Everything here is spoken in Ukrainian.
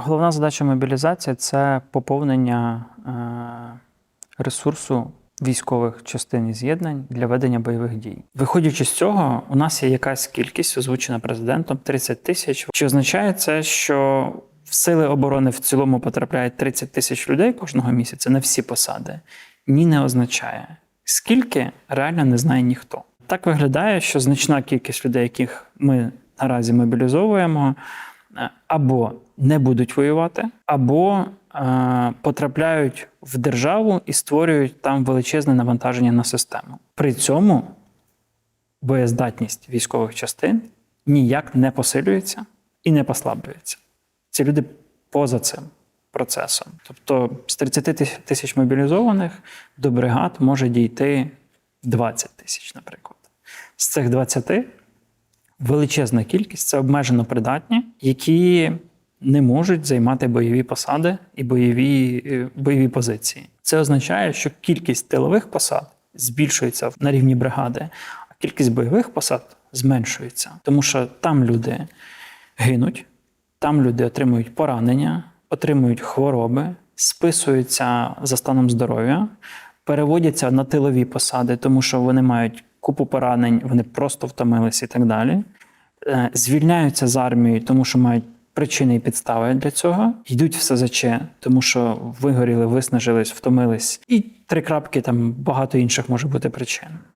Головна задача мобілізації це поповнення е, ресурсу військових частин і з'єднань для ведення бойових дій. Виходячи з цього, у нас є якась кількість, озвучена президентом 30 тисяч. Чи означає це, що в сили оборони в цілому потрапляють 30 тисяч людей кожного місяця на всі посади? Ні, не означає. Скільки реально не знає ніхто. Так виглядає, що значна кількість людей, яких ми наразі мобілізовуємо, або не будуть воювати, або е, потрапляють в державу і створюють там величезне навантаження на систему. При цьому боєздатність військових частин ніяк не посилюється і не послаблюється. Ці люди поза цим процесом. Тобто з 30 тисяч мобілізованих до бригад може дійти 20 тисяч, наприклад. З цих 20 величезна кількість це обмежено придатні, які не можуть займати бойові посади і бойові, е, бойові позиції. Це означає, що кількість тилових посад збільшується на рівні бригади, а кількість бойових посад зменшується, тому що там люди гинуть, там люди отримують поранення, отримують хвороби, списуються за станом здоров'я, переводяться на тилові посади, тому що вони мають купу поранень, вони просто втомились і так далі. Е, Звільняються з армії, тому що мають причини і підстави для цього. Йдуть в СЗЧ, тому що вигоріли, виснажились, втомились. І три крапки там багато інших може бути причин.